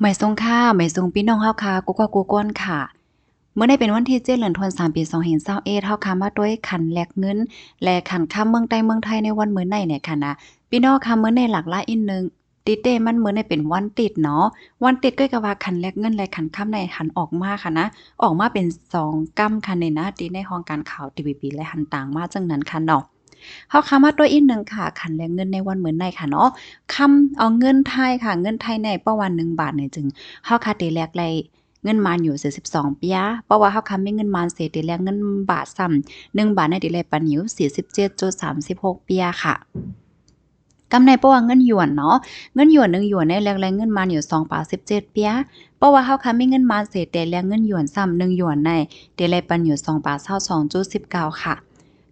ไม่ทรงค่าไม่ทรงพี่น้องเฮาค่ะกูก็กูก้นค่ะ เมื่อได้เป็นวันที่7เดือนธันวาคมปี2521เศร้าค่ะมาด้วยขันแลกเงิน และขันค่าเมืองใต้เมืองไทยในวันเมื้อในเนี่ยค่ะนะพี่น้องค่ะมื้อในหลักหลายอีกนึงติดเดมันเมื้อในเป็นวันติดเนาะวันติดก็ก็ว่าขันแลกเงินและขันค่ำในหันออกมาค่ะนะ ออกมาเป็น2กำค่ะในนะที่ในห้องการข่าว TVB และหันต่างมาจังนั้นค่ะเนาะ เฮาคามาตัวอีกหนึ่งค่ะขันแลกเงินในวันเหมือนในค่ะเนาะคำเอาเงินไทยค่ะ เงินไทยในประวัน1บาทเนี่ยจึงเฮาคาเตแลกไลเงินมานอยู่42ปียเพราะว่าเฮาคามีเงินมานเสเตแลกเงินบาทซ้ำ1บาทในติแลปันอยู่47.36ปียค่ะกำในเพราะว่าเงินหยวนเนาะ เงินหยวน1หยวนในแลกไลเงินมานอยู่2บาท17ปียเพราะว่าเฮาคามีเงินมานเสเตแลกเงินหยวนซ้ำ1หยวนในเตแลปันอยู่2บาท22.19ค่ะ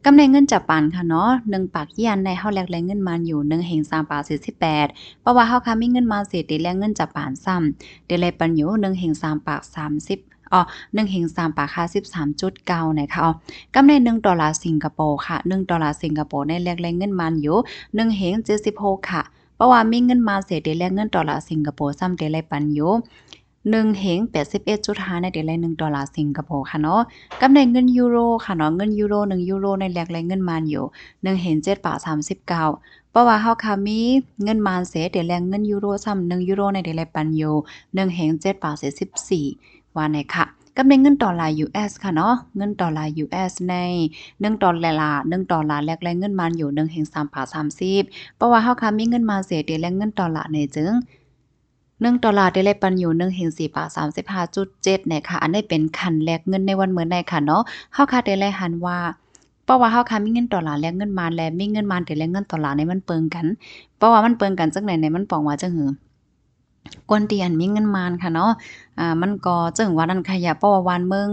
กำไรเงินจากปานค่ะเนาะ1ปากยียนในเฮาแลกแลงเงินมานอยู่1เฮง3ปาก48เพราะว่าเฮาค่ะมีเงินมาเสติแลกเงินจากปานซ้ำเดลัยปันอยู่1เฮง3ปาก30อ๋อ1เฮง3ปาก53.9นะคะอ๋อกำไร1ดอลลาร์สิงคโปร์ค่ะ1ดอลลาร์สิงคโปร์ในแลกแลงเงินมานอยู่1เฮง76ค่ะเพราะว่ามีเงินมาเสติแลกเงินดอลลาร์สิงคโปร์ซ้ำเดลัยปันอยู่ 1เฮง81.5ในเดลัย1ดอลลาร์สิงคโปร์ค่ะเนาะกำไรเงินยูโรค่ะเนาะเงินยูโร1ยูโรในแลกแลงเงินมานอยู่1เห็น7บาท39เพราะว่าเฮาค่ะมีเงินมานเสเดี๋ยวแลงเงินยูโรซ้ำ1ยูโรในเดลัยปันอยู่1เห็น7บาท14ว่าไหนค่ะกำไรเงินดอลลาร์ US ค่ะเนาะ เงินดอลลาร์ US ใน1ดอลลาร์1ดอลลาร์แลกแลงเงินมานอยู่1เห็น3บาท30เพราะว่าเฮาค่ะมีเงินมานเสเดียแลงเงินดอลลาร์ในจึง 1ดอลลาร์ได้แลปันอยู่1เห็น4บาท35.7เนี่ยค่ะอันนี้เป็นคันแลกเงินในวันเหมื้อในค่ะเนาะเฮาค่ะได้แลหันว่าเพราะว่าเฮาค่ะมีเงินดอลลาร์แลกเงินมาและมีเงินมาได้แลกเงินดอลลาร์ในมันเปิงกันเพราะว่ามันเปิงกันจังไหนในมันปองว่าจังหือกวนที่อันมีเงินมานค่ะเนาะอ่ามันก็จึงว่านั้นค่ะอย่าเพราะว่าวานเมือง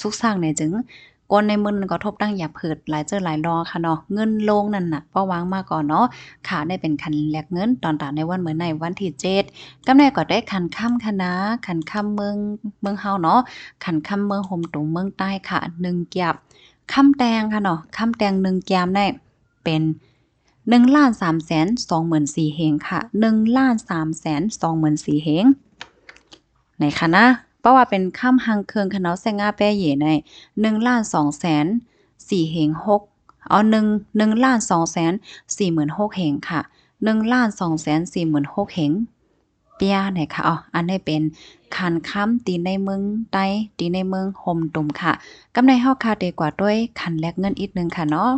สุกสร้างเนี่ยจึง กวนในมึนก็ทบตั้งอย่าเผิดหลายเจอหลายรอค่ะเนาะเงินลงนั่นน่ะเพราะวางมาก่อนเนาะค่ะได้เป็นคันแลกเงินตอนตาในวันเหมื้อในวันที่7กำไรก็ได้คันค่ำค่ะคันค่ำเมืองเมืองเฮาเนาะคันค่ำเมืองโฮมตุงเมืองใต้ค่ะ1เกียบค่ำแตงค่ะเนาะค่ำแตง1แกมได้เป็น1ล้าน3แสน24,000เฮงค่ะ1ล้าน3แสน24,000เฮงไหนคะนะ เพราะว่าเป็นค่ำหังเคืองค่ะเนาแซงาแป้เย่ใน1ล้าน2แสน4เฮง6เอา1 1ล้าน2แสน46,000เฮงค่ะ1ล้าน2แสน46,000เฮงเปียไหนค่ะอ๋ออันนี้เป็นคันค้ำตีในเมืองใต้ตีในเมืองโฮมตุ่มค่ะกำไรเฮาค่ะดีกว่าด้วยคันแลกเงินอีกนึงค่ะเนาะ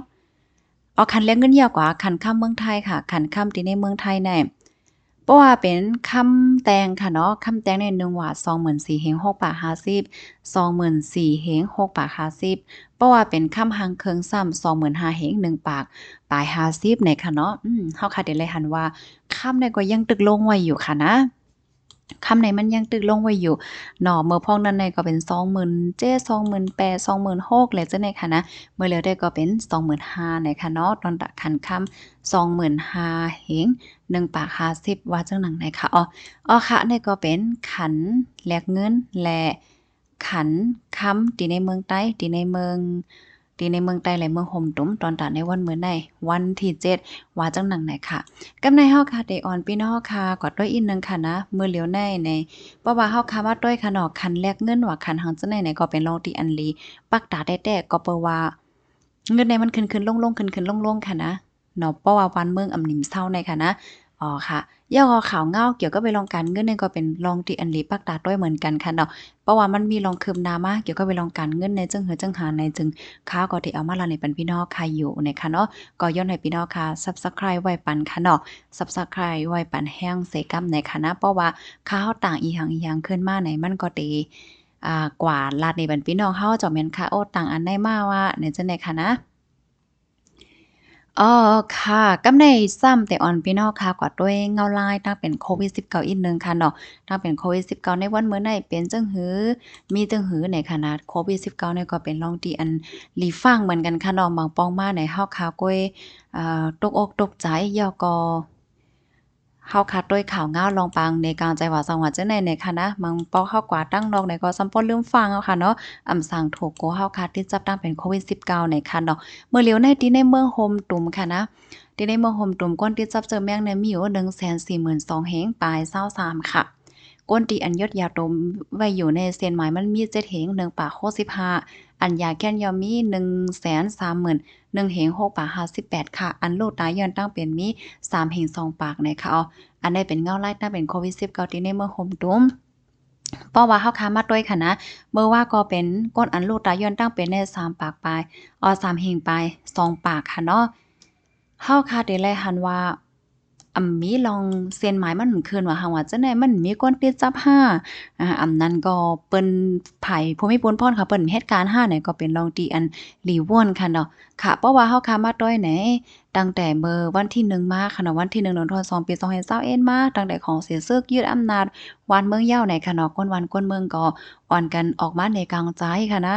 เอาคันแลกเงินยาวกว่าคันค้ำเมืองไทยค่ะ คันค้ำตีในเมืองไทยแน่เพ ราะว่าเป็นคำแตงค่ะเนาะคำแตงในหนึ่งว่า24,000เฮง6บาท50 24,000เฮง6บาท50เพราะว่าเป็นคำหังเคิงซ้ำ25,000เฮง1ปากปลาย50ในค่ะเนาะอืมเฮาค่ะได้เลยหันว่าคำใดก็ยังตึกลงไว้อยู่ค่ะนะ คำไหนมันยังตึกลงไว้อยู่เนาะเมื่อพ้องนั้นในก็เป็น27,000 28,000 26,000แล้วจังได๋ค่ะนะ เมื่อแล้วได้ก็เป็น25,000นะคะเนาะตอนตะคันคำ25,000เฮง1ปาก50ว่าจังหนังไหนค่ะอ๋ออ๋อค่ะนี่ก็เป็นขันแลกเงินและขันคำที่ในเมืองใต้ที่ในเมือง ที่ในเมืองใต้และเมืองโฮมตุ้มตอนตาในวันเมื้อในวันที่7ว่าจังหนังไหนค่ะกำในเฮาค่ะได้ออนพี่น้องค่ะกดด้วยอีกนึงค่ะนะมือเหลียวในในเพราะว่าเฮาค่ะมาด้วยค่ะเนาะคันแลกเงินว่าคันหังจังไหนก็เป็นลองที่อันลีปักตาแต้ๆก็เปว่าเงินในมันขึ้นๆลงๆขึ้นๆลงๆค่ะนะเนาะเพราะว่าวันเมืองอำนิมเศร้าในค่ะนะ อ๋อค่ะย่อข่าวเงาเกี่ยวกับไปลองการเงินนี่ก็เป็นลองที่อันลีปักตาด้วยเหมือนกันค่ะเนาะเพราะว่ามันมีลองคืมนามาเกี่ยวกับไปลองการเงินในจึงเหือจึงหาในจึงค้าก็ที่เอามาลาในปันพี่น้องค่ะอยู่นะคะเนาะก็ย้อนให้พี่น้องค่ะ Subscribe ไว้ปันค่ะเนาะ Subscribe ไว้ปันแห้งเสกำในค่ะนะเพราะว่าข้าวต่างอีหังอีหังขึ้นมาไหนมันก็ตีอ่ากว่าลาดในบันพี่น้องเฮาจ้าแม่นค่ะโอ้ต่างอันได้มาว่าในจังได๋ค่ะนะ อ๋อค่ะกำในซ้ำแต่อ่อนพี่น้องค่ะกว่าด้วยเงาลายตั้งเป็นโควิด19อีกหนึ่งค่ะเนาะตั้งเป็นโควิด19ในวันเมื่อไหนเป็นจังหือ มีจังหือในขนาดโควิด19เนี่ยก็เป็นรองที่อันหลีฟังเหมือนกันค่ะเนาะบางปองมาในเฮาค่ะก้อยอ่าตกอกตกใจยอก็ เฮาคัดด้วยข่าวเงาลองปังในการใจว่าจังหวัดจังได๋ในค่ะนะมังปอกเฮากว่าตั้งนอกในก็ซัมปนลืมฟังเอาค่ะเนาะอำสั่งโถโกเฮาคัดที่จับตั้งเป็นโควิด 19 ในค่ะเนาะเมื่อเลียวในที่ในเมืองโฮมตุ่มค่ะนะที่ในเมืองโฮมตุ่มก้นที่จับเจอแมงในมีอยู่142,000เฮงปลาย23ค่ะก้นตีอันยดยาตมไว้อยู่ในเส้นหมายมันมี7เหง1ปาก65 อันยาแก้นยอมมี130,000 1เหง6ปาก58ค่ะ อันลูกตายย้อนตั้งเป็นมี3เหง2ปากนะคะอาอันใดเป็นเงาไล่ถ้าเป็นโควิด19ที่ในเมืองโฮมตุ้มเพราะว่าเฮาค้ามาด้วยค่ะนะเมื่อว่าก็เป็นก้นอันลูกตายย้อนตั้งเป็นใน3ปากไปลายอ๋อ3เหงไปลาย2ปากค่ะเนาะเฮาคาดได้แลหันว่า อำมีลองเซียนหมายมันคืนว่าหังว่าจังได๋มันมีคนติดจับห้าอ่าอำนั้นก็เปิ้นไผภูมิพลพรค่ะเปิ้นเหตุการณ์ห้าเนี่ยก็เป็นลองที่อันหลีว่นค่ะเนาะค่ะเพราะว่าเฮาคามาต้อยไหนตั้งแต่เมื่อวันที่1มาค่ะเนาะวันที่1เดือนธันวาคมปี2021มาตั้งแต่ของเสียศึกยึดอำนาจวานเมืองเยาวในค่ะเนาะก้นวันก้นเมืองก็อ่อนกันออกมาในกลางใจค่ะนะ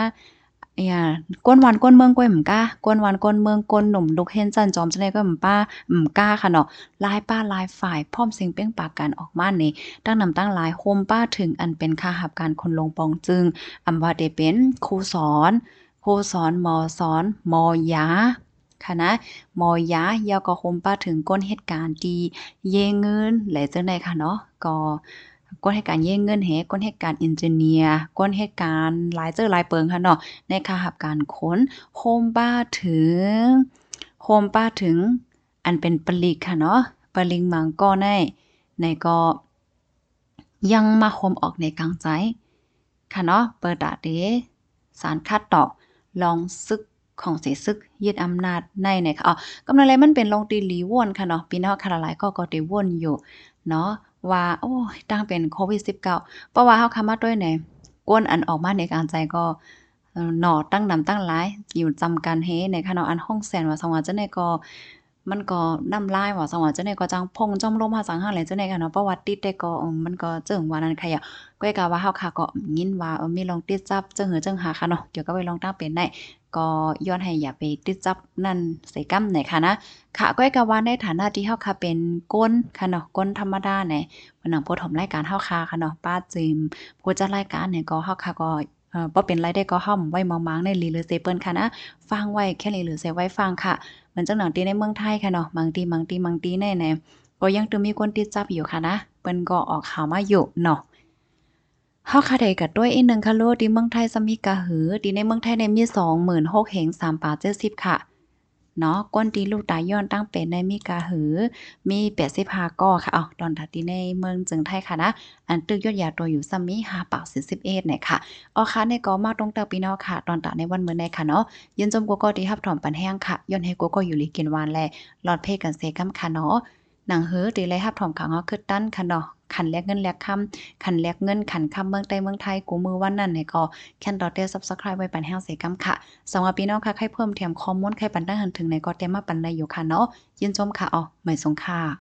เนี่ยก้นวันก้นเมืองก้อยหม่กล้าก้นวันก้นเมืองก้นหนุ่มลุกเห็นจันจอมจังได๋ก็หม่ป้าหม่กล้าค่ะเนาะลายป้าลายฝ่ายพร้อมเสียงเป้งปากกันออกมานี่ตั้งนำตั้งหลายโฮมป้าถึงอันเป็นค่าหับการคนลงปองจึงอำว่าได้เป็นครูสอนครูสอนหมอสอนมอยาค่ะนะมอยายาก็โฮมป้าถึงก้นเหตุการณ์ที่เยเงินและจังได๋ค่ะเนาะก็ ก้นเหตุการณ์เยเงินแฮก้นเหตุการณ์เอนจิเนียร์ก้นเหตุการหลายเจอหลายเปิงค่ะเนาะในค่าหับการค้นโฮมป้าถึงโฮมป้าถึงอันเป็นปลีกค่ะเนาะปลิงมังก็ได้ในก็ยังมาโฮมออกในกลางใจค่ะเนาะเปิดดาเดสารคัดต่อลองซึกของเสซึกยึดอำนาจในเนี่ยค่ะอ๋อกำลังเลยมันเป็นลงตีหลีว่นค่ะเนาะพี่น้องค่ะหลายก็ก็ได้ว่นอยู่เนาะ ว่าโอ้ยตั้งเป็นโควิด 19 เพราะว่าเฮาคำมาด้วยไหนก้นอันออกมาในการใจก็หนอตั้งนำตั้งหลายอยู่จำกันเฮในค่ะเนาะอันห้องแสนว่าสังวาจังได๋ก็มันก็น้ำลายว่าสังวาจังได๋ก็จังพงจ้อมลมหาสังหารแหละจังได๋ค่ะเนาะประวัติติดได้ก็มันก็เจิงว่านั้นค่ะก้อยกะว่าเฮาค่ะก็ยินว่ามีลองติดจับจังหือจังหาค่ะเนาะเดี๋ยวก็ไปลองตั้งเป็นได้ ก็ย้อนให้อย่าไปติดจับนั่นใส่กำไหนค่ะนะค่ะก้อยกะว่าในฐานะที่เฮาค่ะเป็นก้นค่ะเนาะก้นธรรมดาเนี่ยเพิ่นนำผู้ถมรายการเฮาค่ะค่ะเนาะป้าจิมผู้จัดรายการเนี่ยก็เฮาค่ะก็เอ่อบ่เป็นไรได้ก็เฮาไว้มองๆในลีหรือเซเปิ้นค่ะนะฟังไว้แค่ลีหรือเซไว้ฟังค่ะเหมือนจังหนังตีในเมืองไทยค่ะเนาะบางทีบางทีบางทีแน่ๆก็ยังตึมีคนติดจับอยู่ค่ะนะเปิ้นก็ออกข่าวมาอยู่เนาะ เฮาค่ะได้ก็ด้วยอีก1ค่ะโลที่เมืองไทยซะมีกะหือที่ในเมืองไทยเนี่ยมี26,000เหง3ปา70ค่ะ เนาะก้นตีลูกตายย้อนตั้งเป็นในมีกะหือ มี85ก้อค่ะอ้าตอนทัดที่ในเมืองจึงไทยค่ะนะ อันตึกยอดยาตัวอยู่ซ้ำมี5ปาก41เนี่ยค่ะอ๋อค่ะในก็มาตรงเตอพี่น้อค่ะ ตอนตะในวันเมื้อในค่ะเนาะยินจมกัวก็ที่รับถอมปันแห้งค่ะย้อนให้กัวก็อยู่ลีกินวานแลหลอดเพกันเซกำค่ะเนาะ หนังเฮือตีเลยรับถ่อมขางเฮาคือตั้นค่ะเนาะขันแลกเงินแลกคำขันแลกเงินขันคำเมืองใต้เมืองไทยกูมือวันนั้นเนี่ยก็แค่นดอเตียซับสไครป์ไว้ปันแห้งเสกำค่ะสำหรับพี่น้องค่ะใครเพิ่มเติมข้อมูลใครปันได้หันถึงในก็เต็มมาปันได้อยู่ค่ะเนาะยินชมค่ะอ๋อหม่สงค่ะ